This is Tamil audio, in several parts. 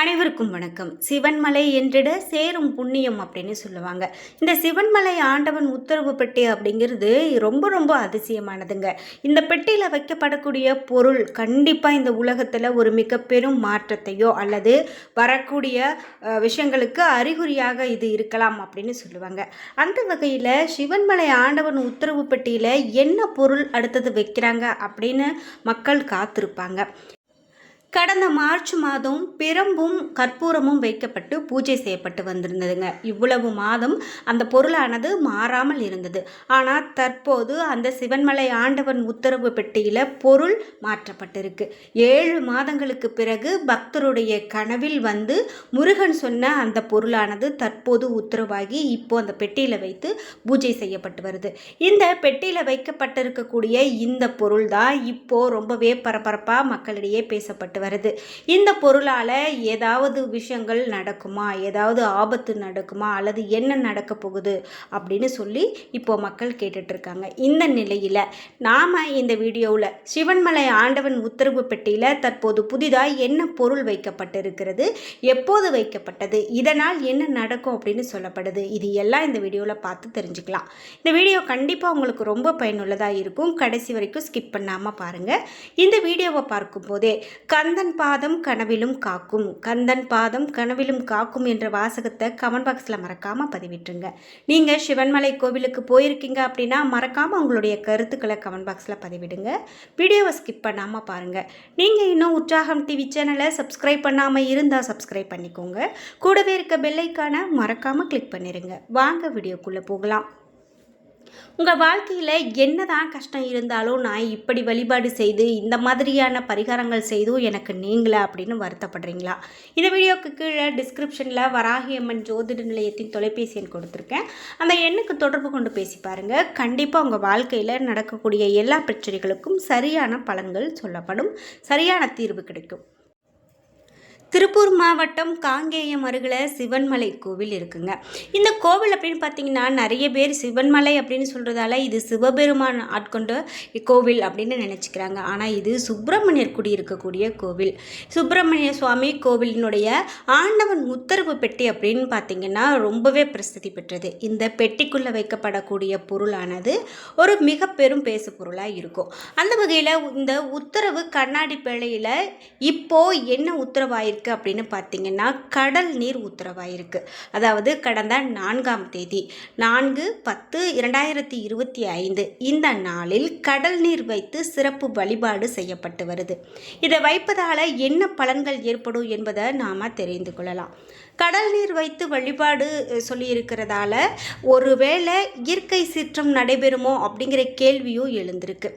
அனைவருக்கும் வணக்கம். சிவன்மலை என்றிட சேரும் புண்ணியம் அப்படின்னு சொல்லுவாங்க. இந்த சிவன்மலை ஆண்டவன் உத்தரவு பெட்டி அப்படிங்கிறது ரொம்ப ரொம்ப அதிசயமானதுங்க. இந்த பெட்டியில் வைக்கப்படக்கூடிய பொருள் கண்டிப்பாக இந்த உலகத்தில் ஒரு மிக பெரும் மாற்றத்தையோ அல்லது வரக்கூடிய விஷயங்களுக்கு அறிகுறியாக இது இருக்கலாம் அப்படின்னு சொல்லுவாங்க. அந்த வகையில் சிவன்மலை ஆண்டவன் உத்தரவு பெட்டியில் என்ன பொருள் அடுத்தது வைக்கிறாங்க அப்படின்னு மக்கள் காத்திருப்பாங்க. கடந்த மார்ச் மாதம் பிரம்பும் கற்பூரமும் வைக்கப்பட்டு பூஜை செய்யப்பட்டு வந்திருந்ததுங்க. இவ்வளவு மாதம் அந்த பொருளானது மாறாமல் இருந்தது. ஆனால் தற்போது அந்த சிவன்மலை ஆண்டவன் உத்தரவு பெட்டியில் பொருள் மாற்றப்பட்டிருக்கு. ஏழு மாதங்களுக்கு பிறகு பக்தருடைய கனவில் வந்து முருகன் சொன்ன அந்த பொருளானது தற்போது உத்தரவாகி இப்போ அந்த பெட்டியில் வைத்து பூஜை செய்யப்பட்டு வருது. இந்த பெட்டியில் வைக்கப்பட்டிருக்கக்கூடிய இந்த பொருள் தான் இப்போது ரொம்பவே பரபரப்பாக மக்களிடையே பேசப்பட்டு வருது. இந்த பொருளால் ஏதாவது விஷயங்கள் நடக்குமா? ஏதாவது ஆபத்து நடக்குமா? அல்லது என்ன நடக்க போகுது? அப்படின்னு சொல்லி இப்போ மக்கள் கேட்டுட்ருக்காங்க. இந்த நிலையில் நாம் இந்த வீடியோவில் சிவன்மலை ஆண்டவன் உத்தரவு பெட்டியில் தற்போது புதிதாக என்ன பொருள் வைக்கப்பட்டிருக்கிறது? எப்போது வைக்கப்பட்டது? இதனால் என்ன நடக்கும் அப்படின்னு சொல்லப்படுது. இது எல்லாம் இந்த வீடியோவில் பார்த்து தெரிஞ்சுக்கலாம். இந்த வீடியோ கண்டிப்பாக உங்களுக்கு ரொம்ப பயனுள்ளதாக இருக்கும். கடைசி வரைக்கும் ஸ்கிப் பண்ணாமல் பாருங்கள் இந்த வீடியோவை பார்க்கும்போதே கந்தன் பாதம் கனவிலும் காக்கும். கந்தன் பாதம் கனவிலும் காக்கும் என்ற வாசகத்தை கமெண்ட் பாக்ஸில் மறக்காமல் பதிவிட்டுருங்க. நீங்கள் சிவன்மலை கோவிலுக்கு போயிருக்கீங்க அப்படின்னா மறக்காமல் உங்களுடைய கருத்துக்களை கமெண்ட் பாக்ஸில் பதிவிடுங்க. வீடியோவை ஸ்கிப் பண்ணாமல் பாருங்கள் நீங்கள் இன்னும் உற்சாகம் டிவி சேனலை சப்ஸ்கிரைப் பண்ணாமல் இருந்தால் சப்ஸ்கிரைப் பண்ணிக்கோங்க. கூடவே இருக்க பெல்லைக்கான மறக்காமல் கிளிக் பண்ணிடுங்க வாங்க வீடியோக்குள்ளே போகலாம். உங்கள் வாழ்க்கையில் என்னதான் கஷ்டம் இருந்தாலும் நான் இப்படி வழிபாடு செய்து இந்த மாதிரியான பரிகாரங்கள் செய்தும் எனக்கு நீங்களா அப்படின்னு வருத்தப்படுறீங்களா? இந்த வீடியோக்கு கீழே டிஸ்கிரிப்ஷனில் வராகியம்மன் ஜோதிட நிலையத்தின் தொலைபேசி எண் கொடுத்துருக்கேன். அந்த எண்ணுக்கு தொடர்பு கொண்டு பேசி பாருங்கள் கண்டிப்பாக உங்கள் வாழ்க்கையில் நடக்கக்கூடிய எல்லா பிரச்சனைகளுக்கும் சரியான பலன்கள் சொல்லப்படும். சரியான தீர்வு கிடைக்கும். திருப்பூர் மாவட்டம் காங்கேயம் அருகில் சிவன்மலை கோவில் இருக்குங்க. இந்த கோவில் அப்படின்னு பார்த்தீங்கன்னா நிறைய பேர் சிவன்மலை அப்படின்னு சொல்கிறதால இது சிவபெருமான் ஆட்கொண்ட கோவில் அப்படின்னு நினச்சிக்கிறாங்க. ஆனால் இது சுப்பிரமணியர் குடி இருக்கக்கூடிய கோவில். சுப்பிரமணிய சுவாமி கோவிலினுடைய ஆண்டவன் உத்தரவு பெட்டி அப்படின்னு பார்த்தீங்கன்னா ரொம்பவே பிரசித்தி பெற்றது. இந்த பெட்டிக்குள்ளே வைக்கப்படக்கூடிய பொருளானது ஒரு மிக பெரும் பேசு பொருளாக இருக்கும். அந்த வகையில் இந்த உத்தரவு கண்ணாடி பேழையில் இப்போது என்ன உத்தரவாயிருக்கு? அப்படின்னு பார்த்தீங்கன்னா கடல் நீர் உத்தரவாயிருக்கு. அதாவது கடந்த நான்காம் தேதி நான்கு பத்து இரண்டாயிரத்தி இருபத்தி ஐந்து இந்த நாளில் கடல் நீர் வைத்து சிறப்பு வழிபாடு செய்யப்பட்டு வருது. இதை வைப்பதால் என்ன பலன்கள் ஏற்படும் என்பதை நாம் தெரிந்து கொள்ளலாம். கடல் நீர் வைத்து வழிபாடு சொல்லியிருக்கிறதால ஒருவேளை இயற்கை சீற்றம் நடைபெறுமோ அப்படிங்கிற கேள்வியும் எழுந்திருக்கு.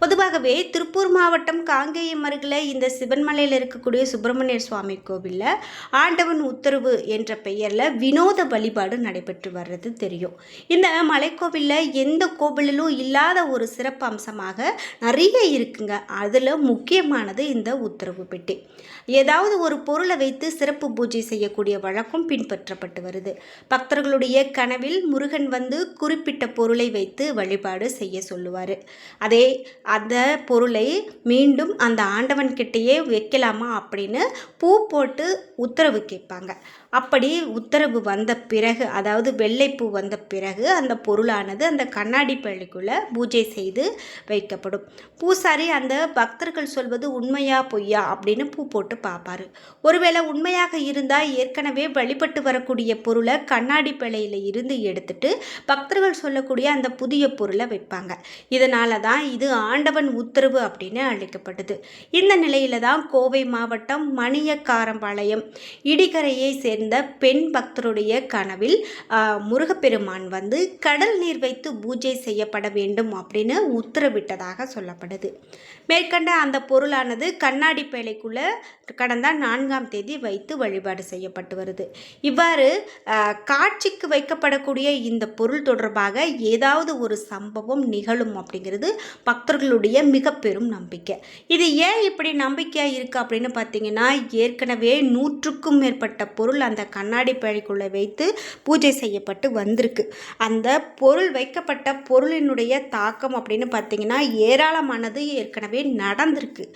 பொதுவாகவே திருப்பூர் மாவட்டம் காங்கேயம் அருகில் இந்த சிவன்மலையில் இருக்கக்கூடிய சுப்பிரமணியர் சுவாமி கோவிலில் ஆண்டவன் உத்தரவு என்ற பெயரில் வினோத வழிபாடு நடைபெற்று வர்றது தெரியும். இந்த மலைக்கோவிலில் எந்த கோவிலிலும் இல்லாத ஒரு சிறப்பு அம்சமாக நிறைய இருக்குங்க. அதில் முக்கியமானது இந்த உத்தரவு பெட்டி. ஏதாவது ஒரு பொருளை வைத்து சிறப்பு பூஜை செய்யக்கூடிய வழக்கம் பின்பற்றப்பட்டு வருது. பக்தர்களுடைய கனவில் முருகன் வந்து குறிப்பிட்ட பொருளை வைத்து வழிபாடு செய்ய சொல்லுவார். அதே அந்த பொருளை மீண்டும் அந்த ஆண்டவன் கிட்டேயே வைக்கலாமா அப்படின்னு பூ போட்டு உத்தரவு கேட்பாங்க. அப்படி உத்தரவு வந்த பிறகு அதாவது வெள்ளைப்பூ வந்த பிறகு அந்த பொருளானது அந்த கண்ணாடி பள்ளிக்குள்ளே பூஜை செய்து வைக்கப்படும். பூசாரி அந்த பக்தர்கள் சொல்வது உண்மையா பொய்யா அப்படின்னு பூ போட்டு பார்ப்பாரு. ஒருவேளை உண்மையாக இருந்தால் ஏற்கனவே வழிபட்டு வரக்கூடிய பொருளை கண்ணாடி பிழையில் இருந்து எடுத்துட்டு பக்தர்கள் சொல்லக்கூடிய அந்த புதிய பொருளை வைப்பாங்க. இதனால தான் இது ஆண்டவன் உத்தரவு அப்படின்னு அழைக்கப்பட்டது. இந்த நிலையில தான் கோவை மாவட்டம் மணியக்காரம்பாளையம் இடிகரையை சேர்ந்த பெண் பக்தருடைய கனவில் முருகப்பெருமான் வந்து கடல் நீர் வைத்து பூஜை செய்யப்பட வேண்டும் அப்படின்னு உத்தரவிட்டதாக சொல்லப்படுது. மேற்கண்ட அந்த பொருளானது கண்ணாடி பேழைக்குள்ளே கடந்த நான்காம் தேதி வைத்து வழிபாடு செய்யப்பட்டு வருது. இவ்வாறு காட்சிக்கு வைக்கப்படக்கூடிய இந்த பொருள் தொடர்பாக ஏதாவது ஒரு சம்பவம் நிகழும் அப்படிங்கிறது பக்தர்களுடைய மிக பெரும் நம்பிக்கை. இது ஏன் இப்படி நம்பிக்கையாக இருக்குது அப்படின்னு பார்த்தீங்கன்னா ஏற்கனவே நூற்றுக்கும் மேற்பட்ட பொருள் அந்த கண்ணாடி பழிக்குள்ளே வைத்து பூஜை செய்யப்பட்டு வந்திருக்கு. அந்த பொருள் வைக்கப்பட்ட பொருளினுடைய தாக்கம் அப்படின்னு பார்த்தீங்கன்னா ஏராளமானது ஏற்கனவே நடந்திருக்கு.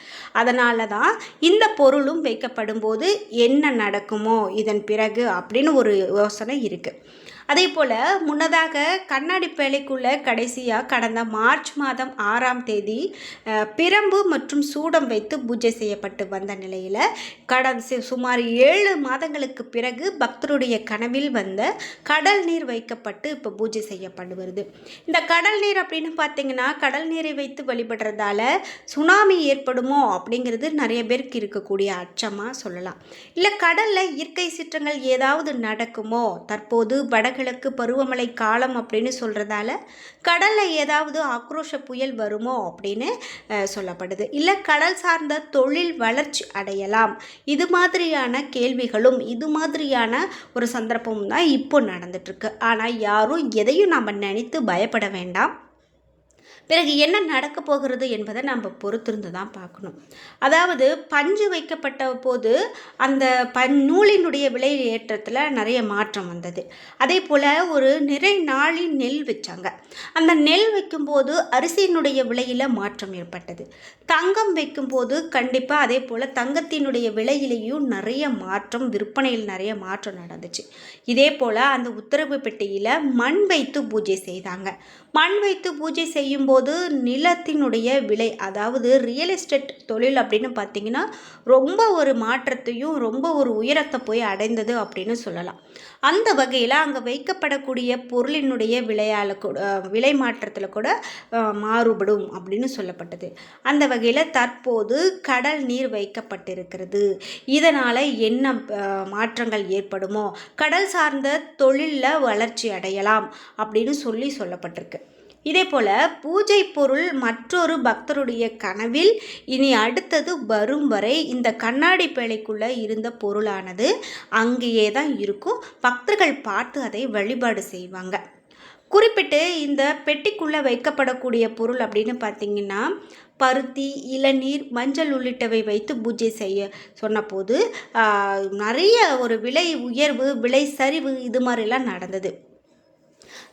அதனால தான் இந்த பொருளும் வைக்கப்படும் போது என்ன நடக்குமோ இதன் பிறகு அப்படின்னு ஒரு யோசனை இருக்குது அதே போல் முன்னதாக கண்ணாடி பேழைக்குள்ள கடைசியாக கடந்த மார்ச் மாதம் ஆறாம் தேதி பிரம்பு மற்றும் சூடம் வைத்து பூஜை செய்யப்பட்டு வந்த நிலையில் கடந்த சுமார் ஏழு மாதங்களுக்கு பிறகு பக்தருடைய கனவில் வந்த கடல் நீர் வைக்கப்பட்டு இப்போ பூஜை செய்யப்பட்டு வருது. இந்த கடல் நீர் அப்படின்னு பார்த்தீங்கன்னா கடல் நீரை வைத்து வழிபடுறதால சுனாமி ஏற்படுமோ அப்படிங்கிறது நிறைய பேருக்கு இருக்கக்கூடிய அச்சமாக சொல்லலாம். இல்லை கடலில் இயற்கை சீற்றங்கள் ஏதாவது நடக்குமோ தற்போது வட வடகிழக்கு பருவமழை காலம் அப்படின்னு சொல்கிறதால கடலில் ஏதாவது ஆக்ரோஷ புயல் வருமோ அப்படின்னு சொல்லப்படுது. இல்லை கடல் சார்ந்த தொழில் வளர்ச்சி அடையலாம். இது மாதிரியான கேள்விகளும் இது மாதிரியான ஒரு சந்தர்ப்பமும் தான் இப்போ நடந்துட்டுருக்கு. ஆனால் யாரும் எதையும் நம்ம நினைத்து பயப்பட வேண்டாம். பிறகு என்ன நடக்க போகிறது என்பதை நம்ம பொறுத்திருந்து தான் பார்க்கணும். அதாவது பஞ்சு வைக்கப்பட்ட போது அந்த பன் நூலினுடைய விலை ஏற்றத்தில் நிறைய மாற்றம் வந்தது. அதே போல் ஒரு நிறை நாளின் நெல் வச்சாங்க அந்த நெல் வைக்கும்போது அரிசியினுடைய விலையில் மாற்றம் ஏற்பட்டது. தங்கம் வைக்கும்போது கண்டிப்பாக அதே போல் தங்கத்தினுடைய விலையிலையும் நிறைய மாற்றம் விற்பனையில் நிறைய மாற்றம் நடந்துச்சு. இதே போல் அந்த உத்தரவு பெட்டியில் மண் வைத்து பூஜை செய்தாங்க. மண் வைத்து பூஜை செய்யும்போது நிலத்தினுடைய விலை அதாவது ரியல் எஸ்டேட் தொழில் அப்படின்னு பார்த்தீங்கன்னா ரொம்ப ஒரு மாற்றத்தையும் ரொம்ப ஒரு உயரத்தை போய் அடைந்தது அப்படின்னு சொல்லலாம். அந்த வகையில் அங்கே வைக்கப்படக்கூடிய பொருளினுடைய விலையால் கூட விலை மாற்றத்தில் கூட மாறுபடும் அப்படின்னு சொல்லப்பட்டது. அந்த வகையில் தற்போது கடல் நீர் வைக்கப்பட்டிருக்கிறது. இதனால் என்ன மாற்றங்கள் ஏற்படுமோ கடல் சார்ந்த தொழிலில் வளர்ச்சி அடையலாம் அப்படின்னு சொல்லி சொல்லப்பட்டிருக்கு. இதே போல் பூஜை பொருள் மற்றொரு பக்தருடைய கனவில் இனி அடுத்தது வரும் வரை இந்த கண்ணாடி பேழைக்குள்ளே இருந்த பொருளானது அங்கேயே தான் இருக்கும். பக்தர்கள் பார்த்து அதை வழிபாடு செய்வாங்க. குறிப்பிட்டு இந்த பெட்டிக்குள்ளே வைக்கப்படக்கூடிய பொருள் அப்படின்னு பார்த்தீங்கன்னா பருத்தி இளநீர் மஞ்சள் உள்ளிட்டவை வைத்து பூஜை செய்ய சொன்னபோது நிறைய ஒரு விலை உயர்வு விலை சரிவு இது மாதிரிலாம் நடந்தது.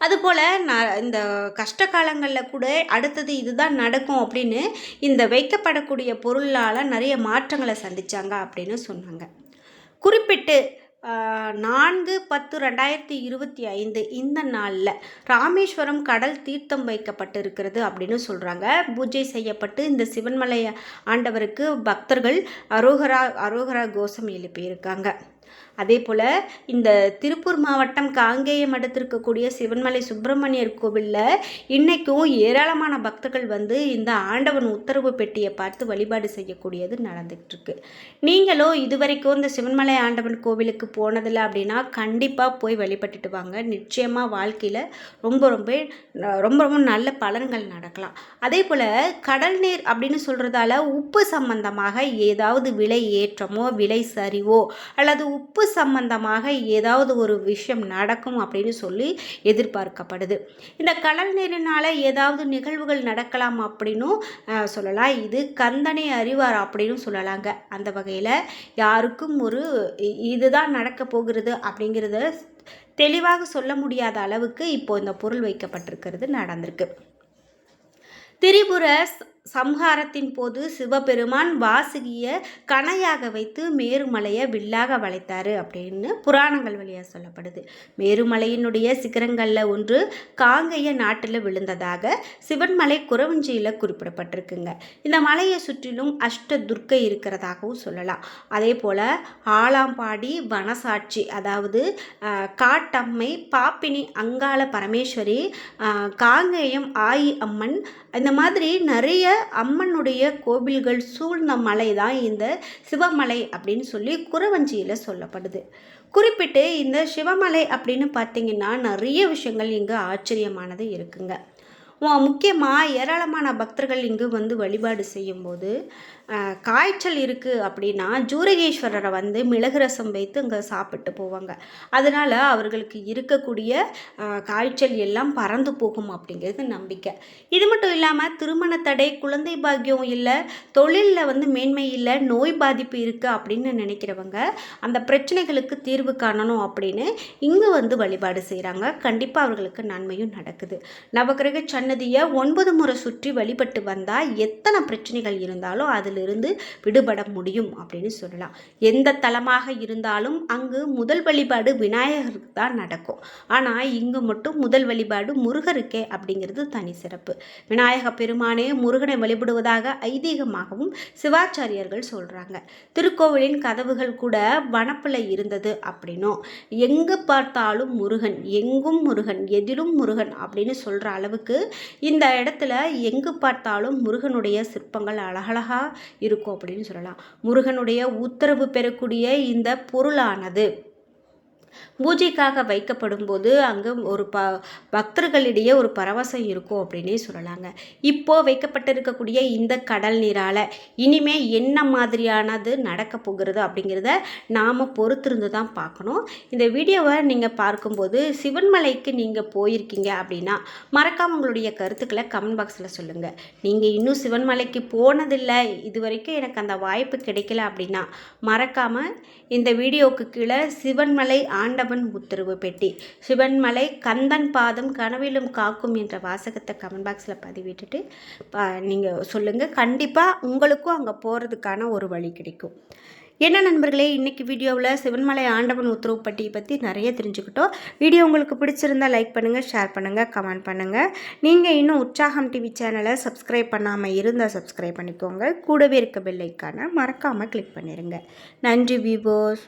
அதுபோல் நான் இந்த கஷ்ட காலங்களில் கூட அடுத்தது இதுதான் நடக்கும் அப்படின்னு இந்த வைக்கப்படக்கூடிய பொருளால் நிறைய மாற்றங்களை சந்தித்தாங்க அப்படின்னு சொன்னாங்க. குறிப்பிட்டு நான்கு பத்து ரெண்டாயிரத்தி இருபத்தி ஐந்து இந்த நாளில் ராமேஸ்வரம் கடல் தீர்த்தம் வைக்கப்பட்டு இருக்கிறது அப்படின்னு சொல்கிறாங்க பூஜை செய்யப்பட்டு இந்த சிவன்மலை ஆண்டவருக்கு பக்தர்கள் அரோகரா அரோகரா கோஷம் எழுப்பியிருக்காங்க. அதே போல் இந்த திருப்பூர் மாவட்டம் காங்கேயம் அடுத்திருக்கக்கூடிய சிவன்மலை சுப்பிரமணியர் கோவிலில் இன்றைக்கும் ஏராளமான பக்தர்கள் வந்து இந்த ஆண்டவன் உத்தரவு பெட்டியை பார்த்து வழிபாடு செய்யக்கூடியது நடந்துகிட்ருக்கு நீங்களும் இதுவரைக்கும் இந்த சிவன்மலை ஆண்டவன் கோவிலுக்கு போனதில்லை அப்படின்னா கண்டிப்பாக போய் வழிபட்டுட்டு வாங்க. நிச்சயமாக வாழ்க்கையில் ரொம்ப ரொம்ப ரொம்ப ரொம்ப நல்ல பலன்கள் நடக்கலாம். அதே போல் கடல் நீர் அப்படின்னு சொல்கிறதால உப்பு சம்பந்தமாக ஏதாவது விலை ஏற்றமோ விலை சரிவோ அல்லது உப்பு சம்பந்தமாக ஏதாவது ஒரு விஷயம் நடக்கும் அப்படின்னு சொல்லி எதிர்பார்க்கப்படுது. இந்த கடல் நீரினால் ஏதாவது நிகழ்வுகள் நடக்கலாம் அப்படின்னும் சொல்லலாம். இது கந்தனை அறிவார் அப்படின்னு சொல்லலாங்க. அந்த வகையில் யாருக்கும் ஒரு இதுதான் நடக்க போகிறது அப்படிங்கிறத தெளிவாக சொல்ல முடியாத அளவுக்கு இப்போ இந்த பொருள் வைக்கப்பட்டிருக்கிறது நடந்திருக்கு. திரிபுர சம்ஹாரத்தின் போது சிவபெருமான் வாசுகிய கணையாக வைத்து மேருமலையை வில்லாக வளைத்தார் அப்படின்னு புராணங்கள் வழியாக சொல்லப்படுது. மேருமலையினுடைய சிகரங்களில் ஒன்று காங்கைய நாட்டில் விழுந்ததாக சிவன்மலை குறவஞ்சியில் குறிப்பிடப்பட்டிருக்குங்க. இந்த மலையை சுற்றிலும் அஷ்ட துர்க்கை இருக்கிறதாகவும் சொல்லலாம். அதே போல் ஆலாம்பாடி வனசாட்சி அதாவது காட்டம்மை பாப்பினி அங்காள பரமேஸ்வரி காங்கேயம் ஆயி அம்மன் இந்த மாதிரி நிறைய அம்மனுடைய கோவில்கள் சூழ்ந்த மலை தான் இந்த சிவமலை அப்படின்னு சொல்லி குறவஞ்சியில் சொல்லப்படுது. குறிப்பிட்டு இந்த சிவமலை அப்படின்னு பார்த்தீங்கன்னா நிறைய விஷயங்கள் இங்கே ஆச்சரியமானது இருக்குங்க. முக்கியமாக ஏராளமான பக்தர்கள் இங்கு வந்து வழிபாடு செய்யும்போது காய்ச்சல் இருக்குது அப்படின்னா ஜூரகேஸ்வரரை வந்து மிளகு ரசம் வைத்து அங்கே சாப்பிட்டு போவாங்க. அதனால் அவர்களுக்கு இருக்கக்கூடிய காய்ச்சல் எல்லாம் பறந்து போகும் அப்படிங்கிறது நம்பிக்கை. இது மட்டும் இல்லாமல் திருமண தடை குழந்தை பாக்கியம் இல்லை தொழிலில் வந்து மேன்மை இல்லை நோய் பாதிப்பு இருக்குது அப்படின்னு நினைக்கிறவங்க அந்த பிரச்சனைகளுக்கு தீர்வு காணணும் அப்படின்னு இங்கே வந்து வழிபாடு செய்கிறாங்க கண்டிப்பாக அவர்களுக்கு நன்மையும் நடக்குது. நவகிரக சன்னதியை ஒன்பது முறை சுற்றி வழிபட்டு வந்தால் எத்தனை பிரச்சனைகள் இருந்தாலும் அதில் அதிலிருந்து விடுபட முடியும் அப்படின்னு சொல்லலாம். எந்த தலமாக இருந்தாலும் அங்கு முதல் வழிபாடு விநாயகருக்கு தான் நடக்கும். ஆனால் இங்கு மட்டும் முதல் வழிபாடு முருகருக்கே அப்படிங்கிறது தனி சிறப்பு. விநாயக பெருமானே முருகனை வழிபடுவதாக ஐதீகமாகவும் சிவாச்சாரியர்கள் சொல்கிறாங்க திருக்கோவிலின் கதவுகள் கூட வனப்பில் இருந்தது அப்படின்னும் எங்கு பார்த்தாலும் முருகன் எங்கும் முருகன் எதிலும் முருகன் அப்படின்னு சொல்கிற அளவுக்கு இந்த இடத்துல எங்கு பார்த்தாலும் முருகனுடைய சிற்பங்கள் அழகழகாக இருக்கும் அப்படின்னு சொல்லலாம். முருகனுடைய உத்தரவு பெறக்கூடிய இந்த பொருளானது. பூஜைக்காக வைக்கப்படும் போது அங்கே ஒரு ப பக்தர்களிடையே ஒரு பரவசம் இருக்கும் அப்படின்னே சொல்லலாங்க. இப்போது வைக்கப்பட்டிருக்கக்கூடிய இந்த கடல் நீரால் இனிமே என்ன மாதிரியானது நடக்க போகிறது அப்படிங்கிறத நாம் பொறுத்திருந்து தான் பார்க்கணும். இந்த வீடியோவை நீங்கள் பார்க்கும்போது சிவன்மலைக்கு நீங்கள் போயிருக்கீங்க அப்படின்னா மறக்காம உங்களுடைய கருத்துக்களை கமெண்ட் பாக்ஸில் சொல்லுங்கள் நீங்கள் இன்னும் சிவன்மலைக்கு போனதில்லை இது வரைக்கும் எனக்கு அந்த வாய்ப்பு கிடைக்கல அப்படின்னா மறக்காமல் இந்த வீடியோவுக்கு கீழே சிவன்மலை ஆண்டவன் உத்தரவு பெட்டி. சிவன்மலை கந்தன் பாதம் கனவிலும் காக்கும் என்ற வாசகத்தை கமெண்ட் பாக்ஸில் பதிவிட்டுட்டு நீங்கள் சொல்லுங்கள் கண்டிப்பாக உங்களுக்கும் அங்கே போகிறதுக்கான ஒரு வழி கிடைக்கும். என்ன நண்பர்களே இன்றைக்கி வீடியோவில் சிவன்மலை ஆண்டவன் உத்தரவு பட்டியை பற்றி நிறைய தெரிஞ்சுக்கிட்டோம். வீடியோ உங்களுக்கு பிடிச்சிருந்தா லைக் பண்ணுங்கள் ஷேர் பண்ணுங்கள் கமெண்ட் பண்ணுங்கள் நீங்கள் இன்னும் உற்சாகம் டிவி சேனலை சப்ஸ்கிரைப் பண்ணாமல் இருந்தால் சப்ஸ்கிரைப் பண்ணிக்கோங்க. கூடவே இருக்க பெல்லைக்கான மறக்காமல் கிளிக் பண்ணிடுங்க நன்றி விவோஸ்